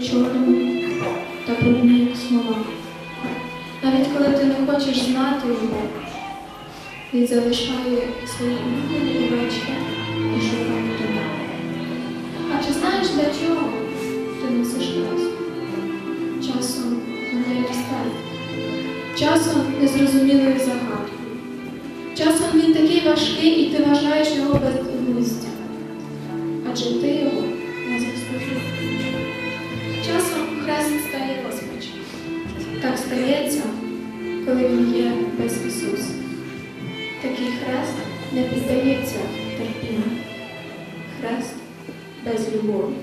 чорними та брудні, як слова. Навіть коли ти не хочеш знати його, він залишає свої улюблені вечки і шукає тебе. А чи знаєш, для чого ти носиш нас? Часом не розстає, часом незрозумілою загадкою. Часом він такий важкий і ти вважаєш його безглуздя. Адже ти його. він є без Ісуса. Такий хрест не піддається терпінню. Хрест без любові.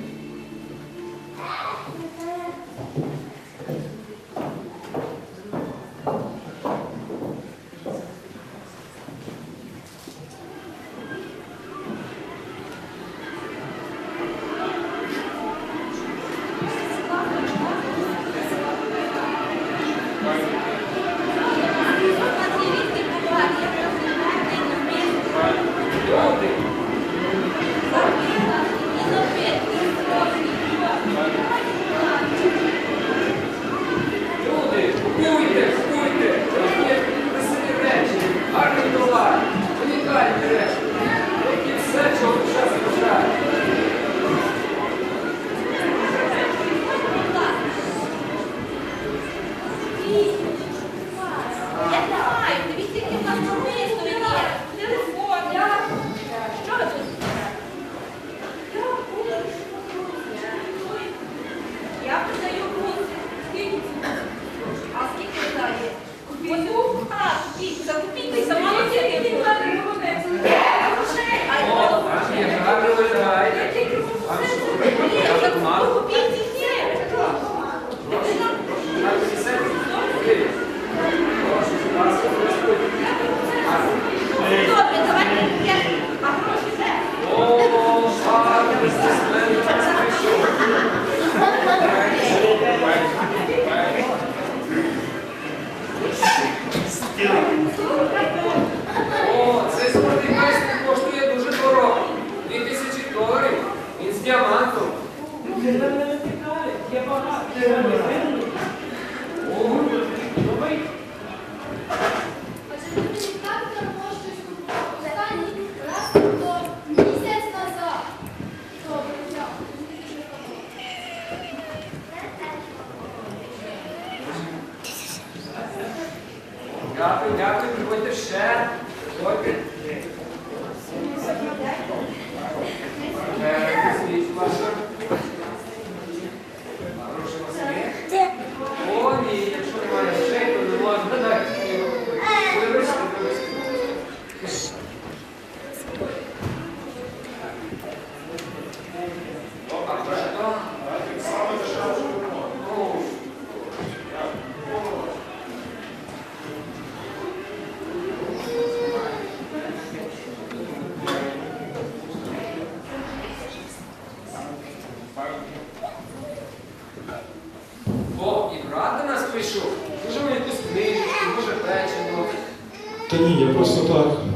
Gracias.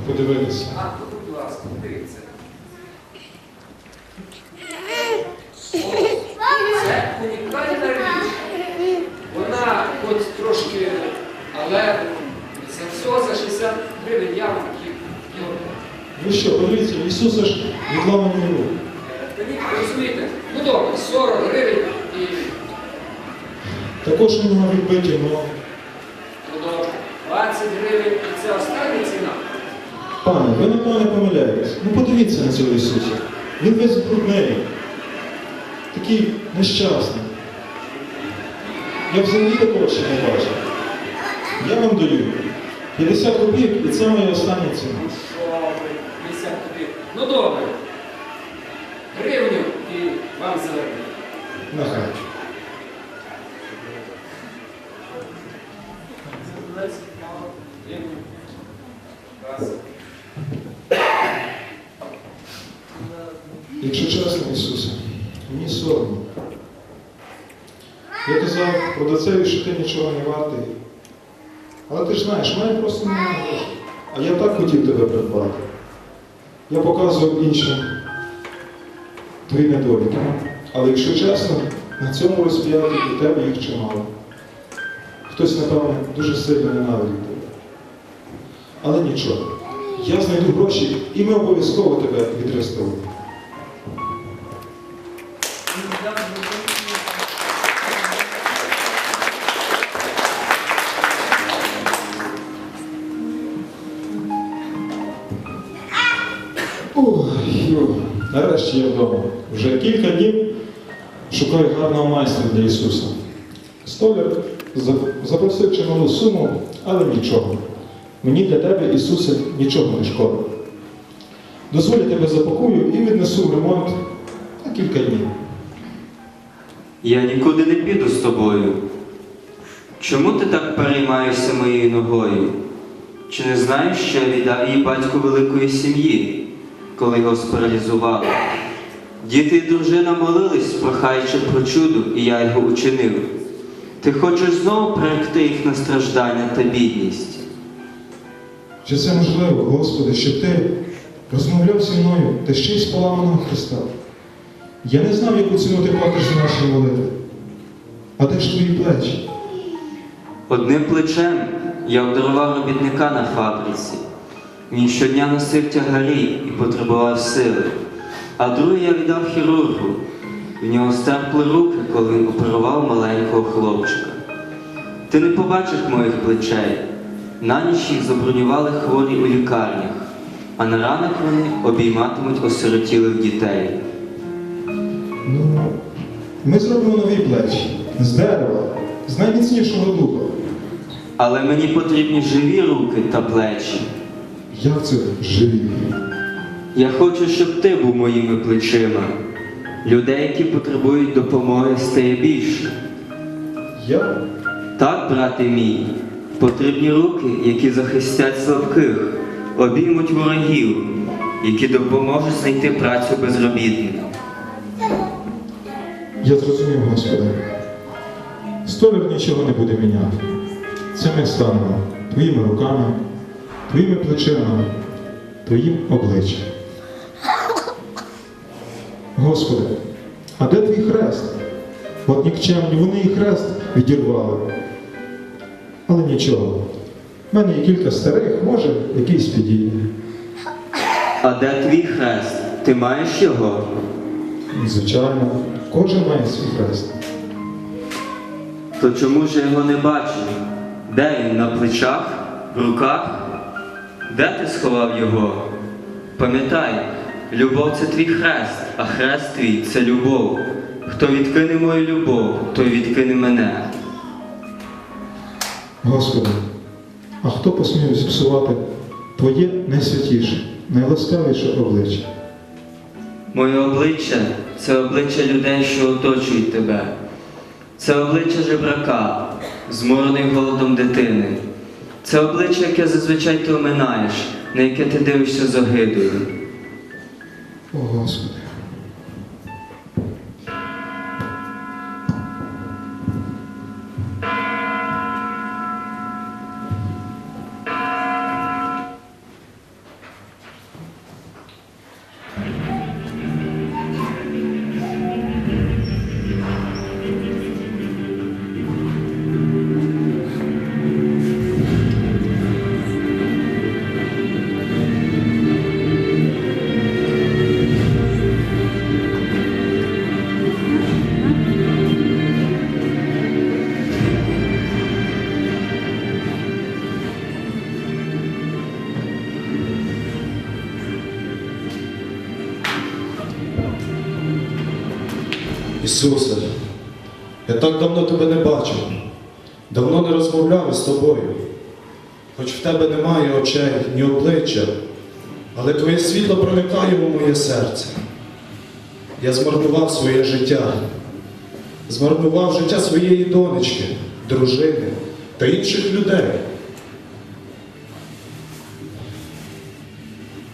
подивитися. Пане, ви напевно не помиляєтесь. Ну подивіться на цього Ісуса. Він весь брудний. Такий нещасний. Я взагалі такого ще не бачу. Я вам даю 50 рублів і це моя остання ціна. Ну добре. Гривню і вам зелений. Нахай. лицеві, що ти нічого не вартий. Але ти ж знаєш, мене просто немає. А я так хотів тебе придбати. Я показував іншим твої недоліки. Але якщо чесно, на цьому розп'яти у тебе їх чимало. Хтось, напевно, дуже сильно ненавидить тебе. Але нічого. Я знайду гроші і ми обов'язково тебе відреставруємо. Нарешті я вдома. Вже кілька днів шукаю гарного майстра для Ісуса. Столяр за- запросив чималу суму, але нічого. Мені для тебе, Ісусе, нічого не шкода. Дозволь я тебе запакую і віднесу в ремонт на кілька днів. Я нікуди не піду з тобою. Чому ти так переймаєшся моєю ногою? Чи не знаєш, що я віддав її батьку великої сім'ї, коли його спаралізували? Діти і дружина молились, прохаючи про чудо, і я його учинив. Ти хочеш знову приректи їх на страждання та бідність? Чи це можливо, Господи, щоб ти розмовляв зі мною та ще й з поламаного Христа? Я не знав, яку ціну ти платиш за наші молитви. А де ж твої плечі? Одним плечем я обдарував робітника на фабриці. Він щодня носив тягарі і потребував сили. А другий я віддав хірургу. В нього стерпли руки, коли він оперував маленького хлопчика. Ти не побачив моїх плечей. На ніч їх забронювали хворі у лікарнях, а на ранок вони обійматимуть осиротілих дітей. Ну, ми зробимо нові плечі з дерева, з найміцнішого дуба. Але мені потрібні живі руки та плечі. Як це живі? Я хочу, щоб ти був моїми плечима. Людей, які потребують допомоги, стає більше. Я? Так, брате мій, потрібні руки, які захистять слабких, обіймуть ворогів, які допоможуть знайти працю безробітним. Я зрозумів, Господи. Столяр нічого не буде міняти. Це ми станемо твоїми руками, твоїми плечима, твоїм обличчям. Господи, а де твій хрест? От нікчемні вони і хрест відірвали. Але нічого. У мене є кілька старих, може, якийсь підійде. А де твій хрест? Ти маєш його? Звичайно, кожен має свій хрест. То чому ж я його не бачу? Де він? На плечах? В руках? Де ти сховав його? Пам'ятай, любов це твій хрест, а хрест твій це любов. Хто відкине мою любов, той відкине мене. Господи, а хто посмів зіпсувати Твоє найсвятіше, найласкавіше обличчя? Моє обличчя це обличчя людей, що оточують тебе. Це обличчя жебрака, зморений голодом дитини. Це обличчя, яке зазвичай ти оминаєш, на яке ти дивишся з огидою. О Господи. Ісусе, я так давно тебе не бачив, давно не розмовляв із тобою. Хоч в тебе немає очей, ні обличчя, але твоє світло проникає у моє серце. Я змарнував своє життя, змарнував життя своєї донечки, дружини та інших людей.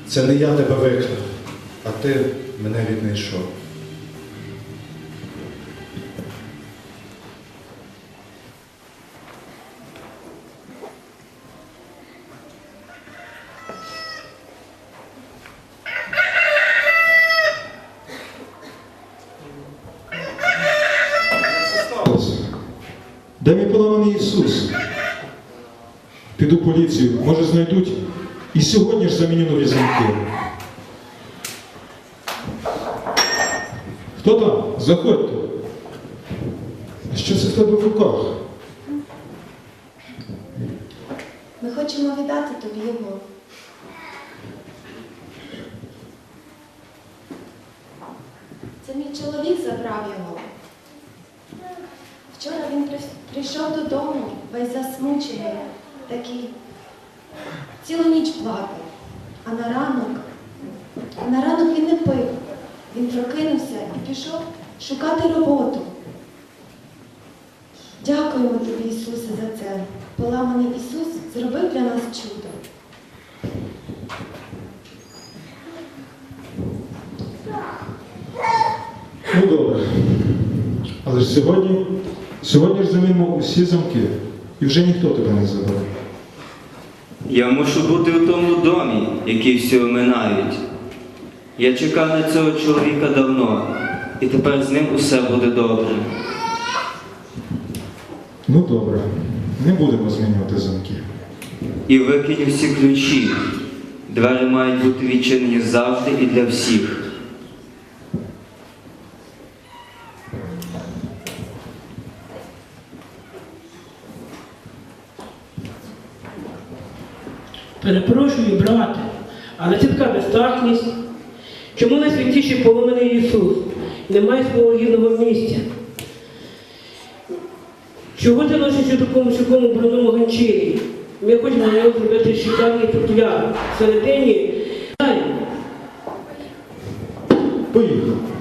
Це не я тебе викрав, а ти мене віднайшов. Піду поліцію, може знайдуть. І сьогодні ж заміню нові замки. Хто там? Заходьте. А що це в тебе в руках? Ми хочемо віддати тобі його. Це мій чоловік забрав його. Вчора він прийшов додому, весь засмучений, такий. Цілу ніч плакав. А на ранок, на ранок він не пив. Він прокинувся і пішов шукати роботу. Дякуємо тобі, Ісусе, за це. Поламаний Ісус зробив для нас чудо. Ну добре. Але ж сьогодні, сьогодні ж замінимо усі замки. І вже ніхто тебе не забере. Я мушу бути у тому домі, який всі оминають. Я чекав на цього чоловіка давно, і тепер з ним усе буде добре. Ну добре. Не будемо змінювати замки. І викинь усі ключі. Двері мають бути відчинені завжди і для всіх. Перепрошую, брате, але це така безтактність. Чому найсвятіший поломаний Ісус не має свого гідного місця? Чого ти носиш у такому сухому брудному ганчірі? Ми хочемо на нього зробити шикарний футляр. Всередині Поїхали.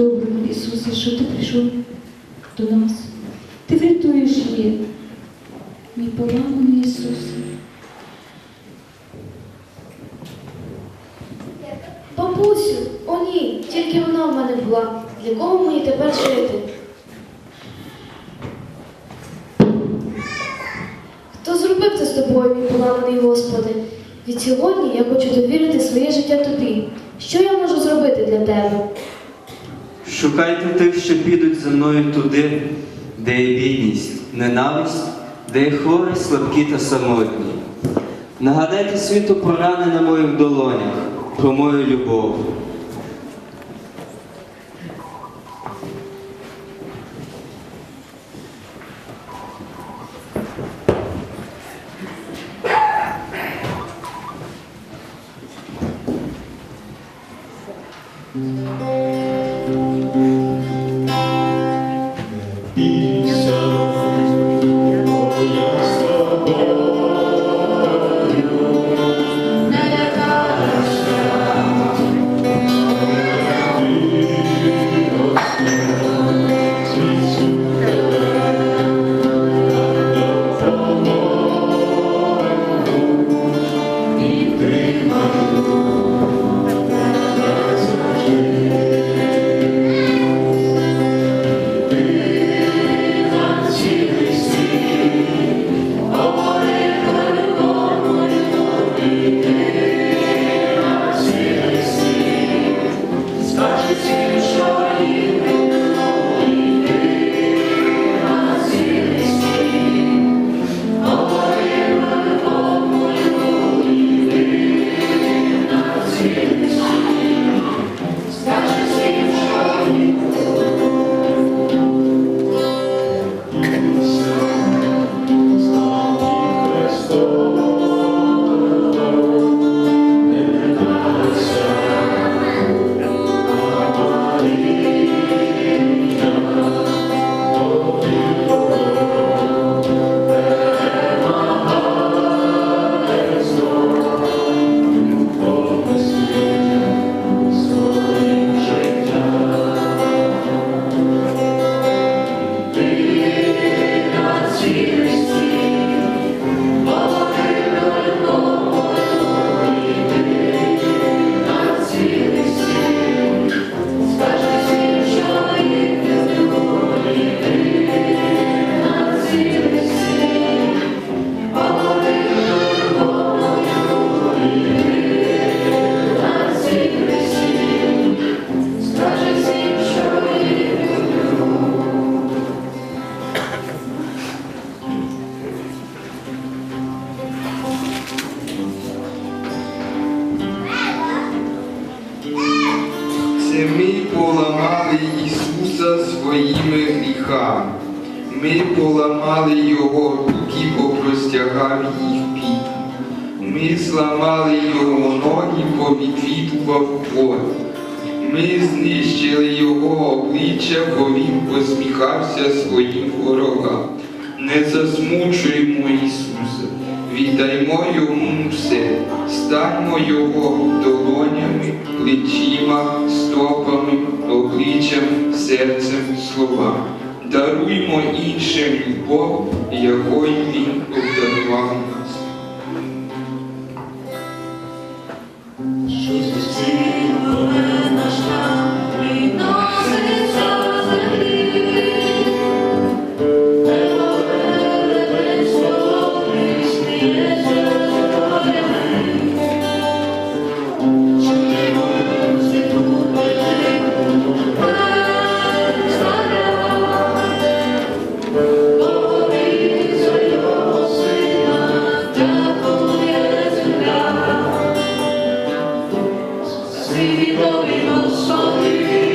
Добре, Ісусе, що ти прийшов до нас. Ти врятуєш її. Мій поламаний Ісусе. Бабусю, о ні, тільки вона в мене була. Для кого мені тепер жити? Хто зробив це з тобою, мій поламаний Господи? Від сьогодні я хочу довірити своє життя тобі. Що я можу зробити для тебе? Шукайте тих, що підуть за мною туди, де є бідність, ненависть, де є хворі, слабкі та самотні. Нагадайте світу про рани на моїх долонях, про мою любов. Поламали Його руки, попростягав їх під. Ми зламали Його ноги, повідвідував плоть. Ми знищили Його обличчя, бо Він посміхався своїм ворогам. Не засмучуємо Ісуса, віддаймо Йому все, станьмо Його долонями, плечима, стопами, обличчям, серцем, словами. Даруймо іншим любов, якою Він обдарував нас. Дієві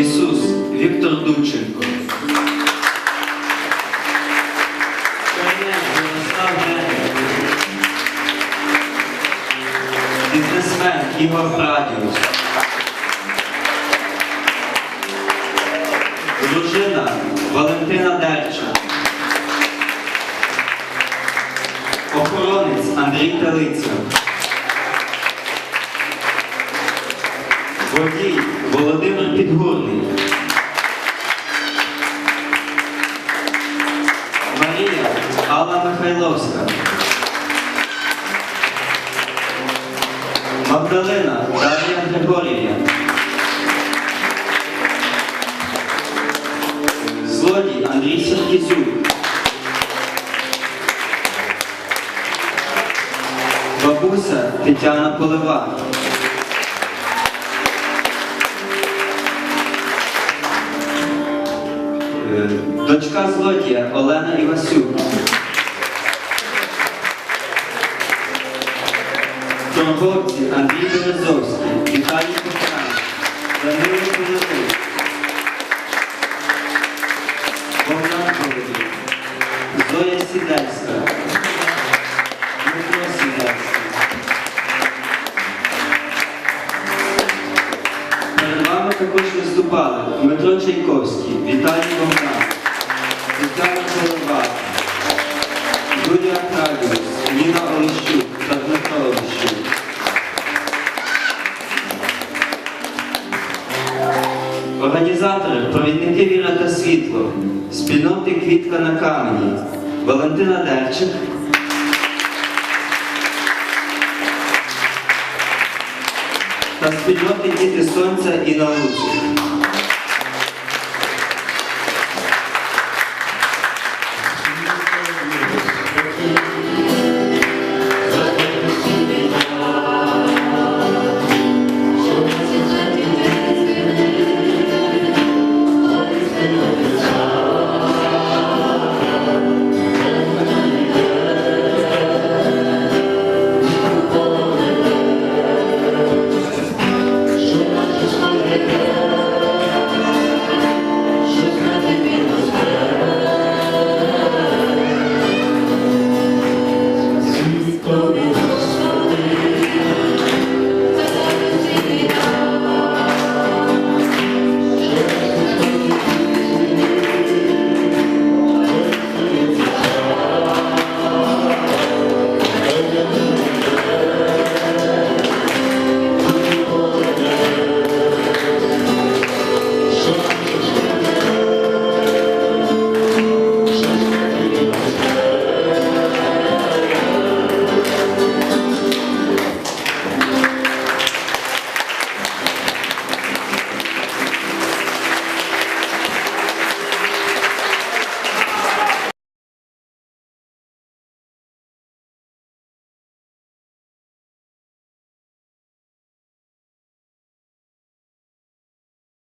Ісус Віктор Дудченко. Михайловська. Магдалина Дар'я Григорівна. Злодій Андрій Сергізюк. Бабуся Тетяна Полива. Е, Дочка злодія Олена Івасюк. Торговці Андрій Березовський, Віталій Кохран, Данило Кузовик, Богдан Колодій, Зоя Сідельська,